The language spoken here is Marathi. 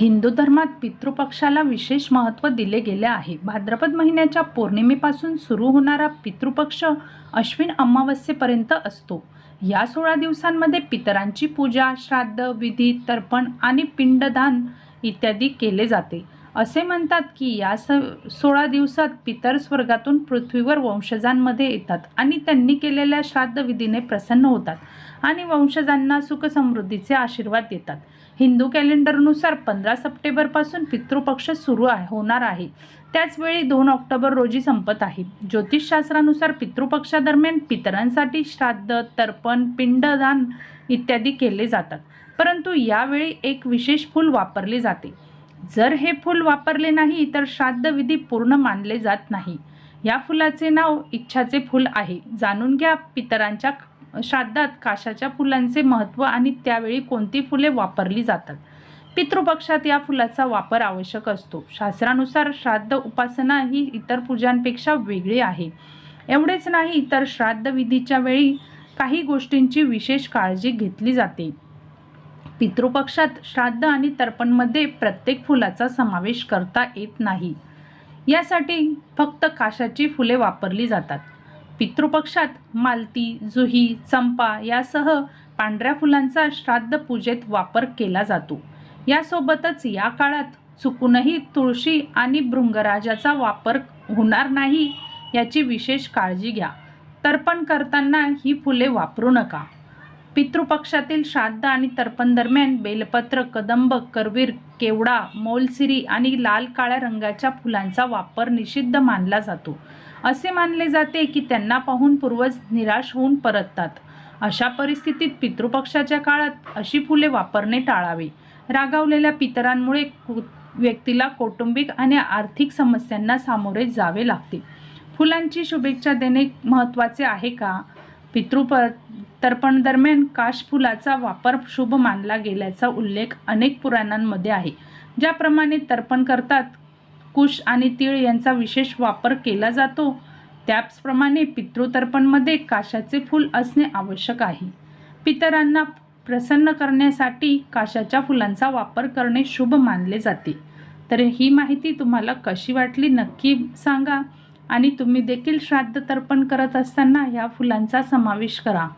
हिंदू धर्मात पितृपक्षाला विशेष महत्त्व दिले गेले आहे. भाद्रपद महिन्याच्या पौर्णिमेपासून सुरू होणारा पितृपक्ष अश्विन अमावस्येपर्यंत असतो. या सोळा दिवसांमध्ये पितरांची पूजा श्राद्ध विधी तर्पण आणि पिंडदान इत्यादी केले जाते. असे म्हणतात की या स सोळा दिवसात पितर स्वर्गातून पृथ्वीवर वंशजांमध्ये येतात आणि त्यांनी केलेल्या श्राद्धविधीने प्रसन्न होतात आणि वंशजांना सुखसमृद्धीचे आशीर्वाद देतात. हिंदू कॅलेंडरनुसार पंधरा सप्टेंबरपासून पितृपक्ष सुरू आहे होणार आहे. त्याचवेळी दोन ऑक्टोबर रोजी संपत आहे. ज्योतिषशास्त्रानुसार पितृपक्षादरम्यान पितरांसाठी श्राद्ध तर्पण पिंडदान इत्यादी केले जातात. परंतु यावेळी एक विशेष फूल वापरले जाते. जर हे फूल वापरले नाही तर श्राद्धविधी पूर्ण मानले जात नाही. या फुलाचे नाव इच्छाचे फूल आहे. जाणून घ्या पितरांच्या श्राद्धात काशाच्या फुलांचे महत्त्व आणि त्यावेळी कोणती फुले वापरली जातात. पितृपक्षात या फुलाचा वापर आवश्यक असतो. शास्त्रानुसार श्राद्ध उपासना ही इतर पूजांपेक्षा वेगळी आहे. एवढेच नाही तर श्राद्धविधीच्या वेळी काही गोष्टींची विशेष काळजी घेतली जाते. पितृपक्षात श्राद्ध आणि तर्पणमध्ये प्रत्येक फुलाचा समावेश करता येत नाही. यासाठी फक्त काशाची फुले वापरली जातात. पितृपक्षात मालती जुही चंपा यासह पांढऱ्या फुलांचा श्राद्ध पूजेत वापर केला जातो. यासोबतच या काळात चुकूनही तुळशी आणि भृंगराजाचा वापर होणार नाही याची विशेष काळजी घ्या. तर्पण करताना ही फुले वापरू नका. पितृपक्षातील श्राद्ध आणि तर्पण दरम्यान बेलपत्र कदंब करवीर केवडा मोलसिरी आणि लाल काळ्या रंगाच्या फुलांचा वापर निषिद्ध मानला जातो. असे मानले जाते की त्यांना पाहून पूर्वज निराश होऊन परततात. अशा परिस्थितीत पितृपक्षाच्या काळात अशी फुले वापरणे टाळावे. रागावलेल्या पितरांमुळे व्यक्तीला कौटुंबिक आणि आर्थिक समस्यांना सामोरे जावे लागते. फुलांची शुभेच्छा देणे महत्त्वाचे आहे का? पितृप तर्पण दरम्यान काश फुलाचा वापर शुभ मानला गेल्याचा उल्लेख अनेक पुराणांमध्ये आहे. ज्याप्रमाणे तर्पण करतात कुश आणि तीळ यांचा विशेष वापर केला जातो त्याचप्रमाणे पितृतर्पणमध्ये काशाचे फूल असणे आवश्यक आहे. पितरांना प्रसन्न करण्यासाठी काशाच्या फुलांचा वापर करणे शुभ मानले जाते. तर ही माहिती तुम्हाला कशी वाटली नक्की सांगा आणि तुम्ही देखील श्राद्ध तर्पण करत असताना ह्या फुलांचा समावेश करा.